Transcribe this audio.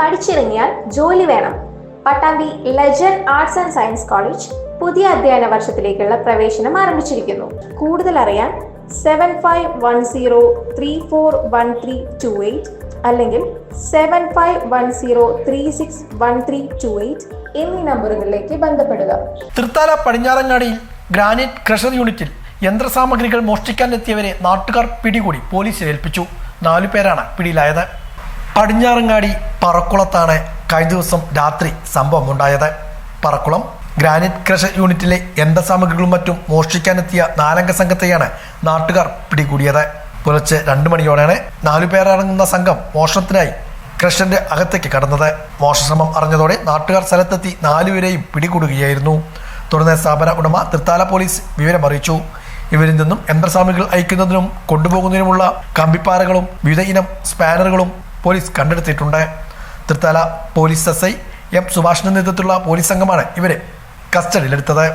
പഠിച്ചിറങ്ങിയാൽ ജോലി വേണം. Pattambi legend arts and science college പുതിയ അധ്യയന വർഷത്തിലേക്കുള്ള പ്രവേശനം ആരംഭിച്ചിരിക്കുന്നു. കൂടുതൽ അറിയാൻ seven five one zero three four one three two eight അല്ലെങ്കിൽ seven five one zero three six one three two eight എന്നീ നമ്പറുകളിലേക്ക് ബന്ധപ്പെടുക. തൃത്താല പടിഞ്ഞാറങ്ങാടിയിൽ ഗ്രാനൈറ്റ് ക്രഷർ യൂണിറ്റിൽ യന്ത്രസാമഗ്രികൾ മോഷ്ടിക്കാൻ എത്തിയവരെ നാട്ടുകാർ പിടികൂടി പോലീസിൽ ഏൽപ്പിച്ചു. നാലു പേരാണ് പിടിയിലായത്. പടിഞ്ഞാറങ്ങാടി പറക്കുളത്താണ് കഴിഞ്ഞ ദിവസം രാത്രി സംഭവം ഉണ്ടായത് പറക്കുളം ഗ്രാനൈറ്റ് ക്രഷർ യൂണിറ്റിലെ യന്ത്രസാമഗ്രികളും മറ്റും മോഷ്ടിക്കാനെത്തിയ നാലംഗ സംഘത്തെയാണ് നാട്ടുകാർ പിടികൂടിയത്. പുലർച്ചെ രണ്ടു മണിയോടെയാണ് നാലു പേരടങ്ങുന്ന സംഘം മോഷണത്തിനായി ക്രഷറിന്റെ അകത്തേക്ക് കടന്നത്. മോഷണശ്രമം അറിഞ്ഞതോടെ നാട്ടുകാർ സ്ഥലത്തെത്തി നാലുപേരെയും പിടികൂടുകയായിരുന്നു. തുടർന്ന് സ്ഥാപന ഉടമ തൃത്താല പോലീസ് വിവരം അറിയിച്ചു. ഇവരിൽ നിന്നും യന്ത്രസാമഗ്രികൾ അയക്കുന്നതിനും കൊണ്ടുപോകുന്നതിനുമുള്ള കമ്പിപ്പാറകളും വിവിധ ഇനം സ്പാനറുകളും പോലീസ് കണ്ടെടുത്തിട്ടുണ്ട്. Thrithala police S I M സുഭാഷിന്റെ നേതൃത്വത്തിലുള്ള പോലീസ് സംഘമാണ് ഇവരെ കസ്റ്റഡിയിലെടുത്തത്.